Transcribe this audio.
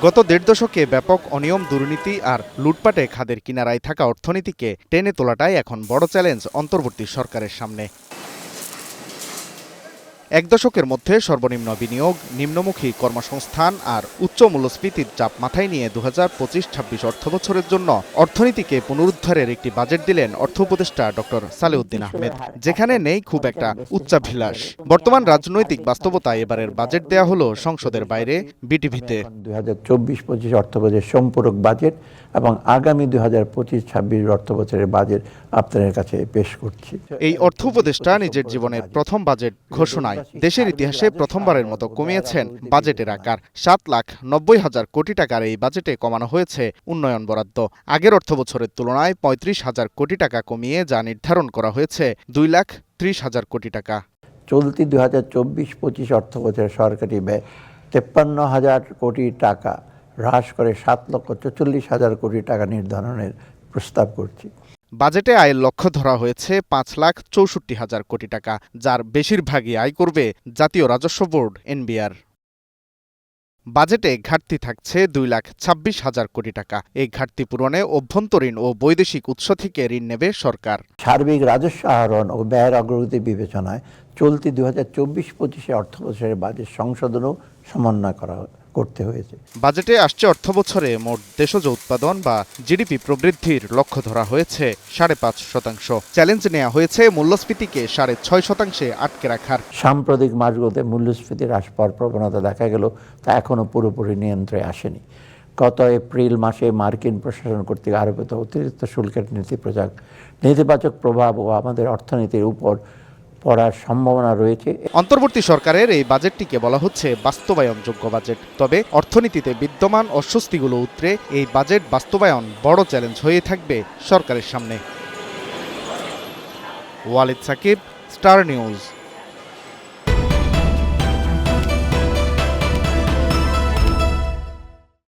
গত দেড় দশকে ব্যাপক অনিয়ম, দুর্নীতি আর লুটপাটে খাদের কিনারায় থাকা অর্থনীতিকে টেনে তোলাটাই এখন বড় চ্যালেঞ্জ অন্তর্বর্তী সরকারের সামনে। এক দশকের মধ্যে সর্বনিম্ন বিনিয়োগ নিম্নমুখী কর্মসংস্থান আর উচ্চ মূল্যস্ফীতির চাপ মাথায় নিয়ে দু হাজার পঁচিশ ছাব্বিশ অর্থ বছরের জন্য অর্থনীতিকে পুনরুদ্ধারের একটি বাজেট দিলেন অর্থ উপদেষ্টা ডক্টর সালেউদ্দিন আহমেদ যেখানে নেই খুব একটা উচ্চাভিলাষ। বর্তমান রাজনৈতিক বাস্তবতা এবারের বাজেট দেয়া হলো সংসদের বাইরে বিটিভিতে। দুই হাজার চব্বিশ পঁচিশ অর্থ বছরের সম্পূরক বাজেট এবং আগামী দুই হাজার পঁচিশ ছাব্বিশ অর্থ বছরের বাজেট আপনাদের কাছে পেশ করছি। এই অর্থ উপদেষ্টা নিজের জীবনের প্রথম বাজেট ঘোষণায় দেশের ইতিহাসে প্রথমবারের মতো কমিয়েছেন বাজেটের আকার। সাত লাখ নব্বই হাজার কোটি টাকার এই বাজেটে কমানো হয়েছে উন্নয়ন বরাদ্দ। আগের অর্থ বছরের তুলনায় পঁয়ত্রিশ হাজার কোটি টাকা কমিয়ে যা নির্ধারণ করা হয়েছে দুই লাখ ত্রিশ হাজার কোটি টাকা। চলতি দুই হাজার চব্বিশ পঁচিশ অর্থ বছরের সরকারি ব্যয় তেপ্পান্ন হাজার কোটি টাকা হ্রাস করে সাত লক্ষ চল্লিশ হাজার কোটি টাকা নির্ধারণের প্রস্তাব করছি। বাজেটে আয়ের লক্ষ্য ধরা হয়েছে পাঁচ লাখ চৌষট্টি হাজার কোটি টাকা, যার বেশিরভাগই আয় করবে জাতীয় রাজস্ব বোর্ড, এনবিআর। বাজেটে ঘাটতি থাকছে দুই লাখ ছাব্বিশ হাজার কোটি টাকা। এই ঘাটতি পূরণে অভ্যন্তরীণ ও বৈদেশিক উৎস থেকে ঋণ নেবে সরকার। সার্বিক রাজস্ব আহরণ ও ব্যয়ের অগ্রগতি বিবেচনায় চলতি দু হাজার চব্বিশ পঁচিশে অর্থ বছরের বাজেট সংশোধনও সমন্বয় করা করতে হয়েছে। বাজেটে আসছে অর্থ বছরে মোট দেশজ উৎপাদন বা জিডিপি প্রবৃদ্ধির লক্ষ্য ধরা হয়েছে সাড়ে পাঁচ শতাংশ। চ্যালেঞ্জ নেওয়া হয়েছে মূল্যস্ফীতিকে সাড়ে ছয় শতাংশে আটকে রাখার। সাম্প্রতিক মাসগুলোতে মূল্যস্ফীতি হ্রাস পাওয়ার প্রবণতা দেখা গেল তা এখনও পুরোপুরি নিয়ন্ত্রণে আসেনি। গত এপ্রিল মাসে মার্কিন প্রশাসন কর্তৃক আরোপিত অতিরিক্ত শুল্কের নেতিপ্রচার নেতিবাচক প্রভাব ও আমাদের অর্থনীতির উপর পড়ার সম্ভাবনা রয়েছে। অন্তর্বর্তী সরকারের এই বাজেটটিকে বলা হচ্ছে বাস্তবায়নযোগ্য বাজেট। তবে অর্থনীতিতে বিদ্যমান অস্বস্তিগুলো উতরে এই বাজেট বাস্তবায়ন বড় চ্যালেঞ্জ হয়ে থাকবে সরকারের সামনে। Walid Sakib, star news.